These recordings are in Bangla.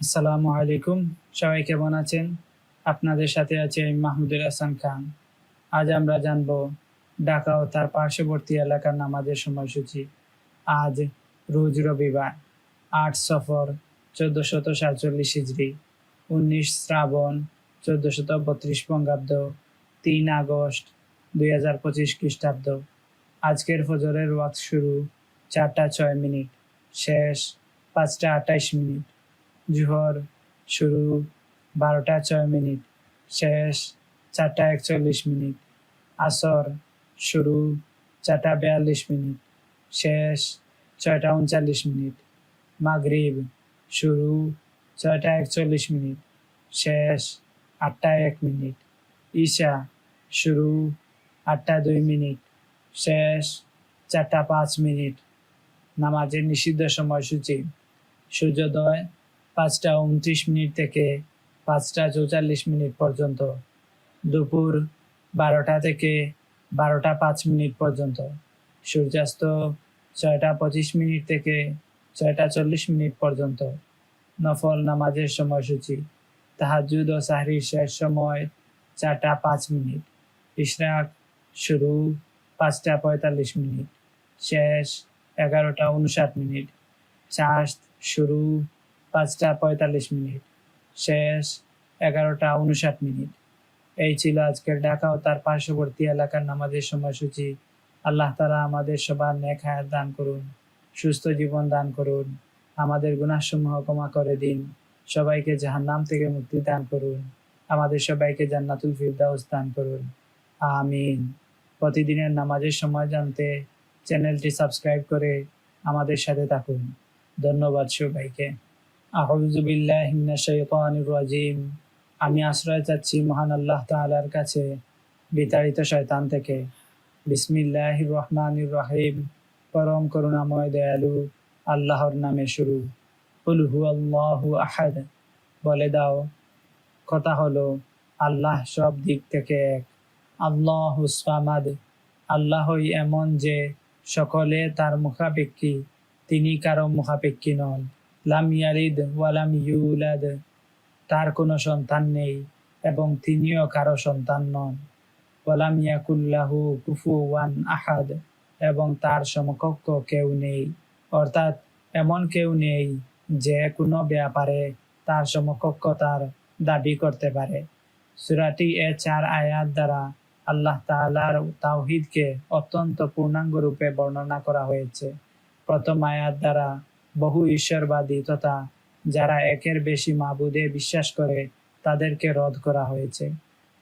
আসসালামু আলাইকুম। সবাই কেমন আছেন? আপনাদের সাথে আছে মাহমুদুল হাসান খান। আজ আমরা জানব ঢাকা ও তার পার্শ্ববর্তী এলাকার নামাজের সময়সূচি। আজ রোজ রবিবার, আট সফর, চোদ্দশত সাতচল্লিশ হিজড়ি, উনিশ শ্রাবণ, চোদ্দশত বত্রিশ বঙ্গাব্দ, তিন আগস্ট, দুই হাজার পঁচিশ খ্রিস্টাব্দ। আজকের ফজরের ওয়াক্ত শুরু চারটা ছয় মিনিট, শেষ পাঁচটা আটাইশ মিনিট। জুহর শুরু বারোটা ছয় মিনিট, শেষ চারটা একচল্লিশ মিনিট, আসর শুরু চারটা বিয়াল্লিশ মিনিট, শেষ ছয়টা উনচল্লিশ মিনিট, মাগরিব শুরু ছয়টা একচল্লিশ মিনিট, শেষ আটটা এক মিনিট, ঈশা শুরু আটটা দুই মিনিট, শেষ চারটা পাঁচ মিনিট, নামাজের নিষিদ্ধ সময়সূচি, সূর্যোদয় পাঁচটা উনত্রিশ মিনিট থেকে পাঁচটা চৌচল্লিশ মিনিট পর্যন্ত। দুপুর বারোটা থেকে বারোটা পাঁচ মিনিট পর্যন্ত। সূর্যাস্ত ছয়টা পঁচিশ মিনিট থেকে ছয়টা চল্লিশ মিনিট পর্যন্ত। নফল নামাজের সময়সূচি। তাহাজুদ ও সাহরির শেষ সময় চারটা পাঁচ মিনিট। ইশরাক শুরু পাঁচটা পঁয়তাল্লিশ মিনিট। শেষ এগারোটা উনষাট মিনিট। চাষ শুরু পাঁচটা পঁয়তাল্লিশ মিনিট। শেষ এগারোটা উনষাট মিনিট। এই ছিল আজকের ঢাকা ও তার পার্শ্ববর্তী এলাকার নামাজের সময়সূচি। আল্লাহ তালা আমাদের সবার নেক হায়াত দান করুন, সুস্থ জীবন দান করুন, আমাদের গুণাসমূহ ক্ষমা করে দিন, সবাইকে জাহান্নাম থেকে মুক্তি দান করুন, আমাদের সবাইকে জান্নাতুল ফিরদাউস দান করুন। আমিন। প্রতিদিনের নামাজের সময় জানতে চ্যানেলটি সাবস্ক্রাইব করে আমাদের সাথে থাকুন। ধন্যবাদ সবাইকে। আমি আশ্রয় চাচ্ছি মহান আল্লাহ তাআলার কাছে, বিতাড়িত শয়তান থেকে। বিসমিল্লাহ রহমানির রহিম। পরম করুণাময় দয়ালু, আল্লাহর নামে শুরু। কুল হু আল্লাহু আহাদ। বলে দাও, কথা হলো, আল্লাহ সব দিক থেকে এক। আল্লাহ সামাদ। আল্লাহই এমন যে সকলে তার মুখাপেক্ষী, তিনি কারও মুখাপেক্ষী নন। লাম ওয়ালাম ইউলাদ। তার কোনো সন্তান নেই এবং তিনিও কারও সন্তান নন। ওয়ালাম ইয়াকুল্লাহু কুফুওয়ান আহাদ এবং তার সমকক্ষ কেউ নেই। অর্থাৎ এমন কেউ নেই যে কোনো ব্যাপারে তার সমকক্ষ তার দাবি করতে পারে। সুরাটি এ চার আয়াত দ্বারা আল্লাহ তাআলার তাওহিদকে অত্যন্ত পূর্ণাঙ্গ রূপে বর্ণনা করা হয়েছে। প্রথম আয়াত দ্বারা বহু ঈশ্বরবাদী তথা যারা একের বেশি মাবুদে বিশ্বাস করে তাদেরকে রদ করা হয়েছে।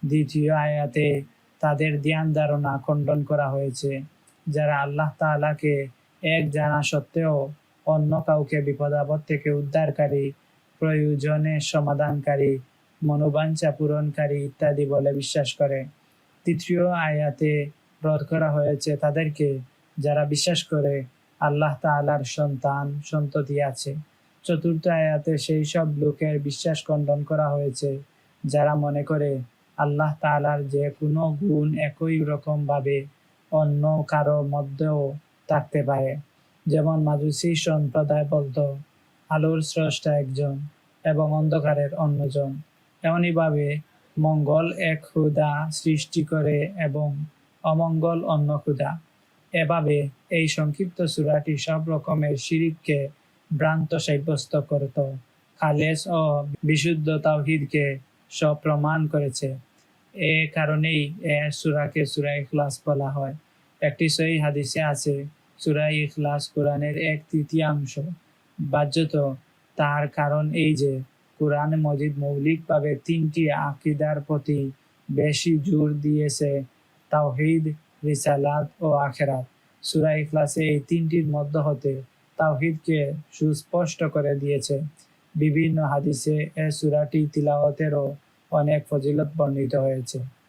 দ্বিতীয় আয়াতে তাদের ধ্যান ধারণা খণ্ডন করা হয়েছে, যারা আল্লাহ তাআলাকে এক জানা সত্ত্বেও অন্য কাউকে বিপদাবদ থেকে উদ্ধারকারী, প্রয়োজনে সমাধানকারী, মনোবাঞ্ছা পূরণকারী ইত্যাদি বলে বিশ্বাস করে। তৃতীয় আয়াতে রদ করা হয়েছে তাদেরকে, যারা বিশ্বাস করে আল্লাহ তাআলার সন্তান সন্ততি আছে চতুর্থ আয়াতে সেই সব লোকের বিশ্বাস খণ্ডন করা হয়েছে, যারা মনে করে আল্লাহ তাআলার যে কোনো গুণ একই রকম ভাবে অন্য কারও মধ্যেও থাকতে পারে। যেমন মাজুসি সম্প্রদায় বলতো, আলোর স্রষ্টা একজন এবং অন্ধকারের অন্যজন। এমনইভাবে মঙ্গল এক ক্ষুদা সৃষ্টি করে এবং অমঙ্গল অন্য ক্ষুদা এভাবে এই সংক্ষিপ্ত সুরাটি সব রকমের শিরিককে ভ্রান্ত সাব্যস্ত করত। খালেস ও বিশুদ্ধ তাওহিদকে সব প্রমাণ করেছে। এ কারণেই এ সুরাকে সুরা ইখলাস বলা হয়। একটি সহি হাদিসে আছে, সুরা ইখলাস কোরআনের এক তৃতীয়াংশ। বাহ্যত তার কারণ এই যে, কোরআন মজিদ মৌলিকভাবে তিনটি আকিদার প্রতি বেশি জোর দিয়েছে তাওহিদ রিসালাত ও আখেরাত। সুরা ইখলাসে এই তিনটির মধ্য হতে তাওহিদকে সুস্পষ্ট করে দিয়েছে। বিভিন্ন হাদিসে এ সুরাটি তিলাওয়াতেরও অনেক ফজিলত বর্ণিত হয়েছে।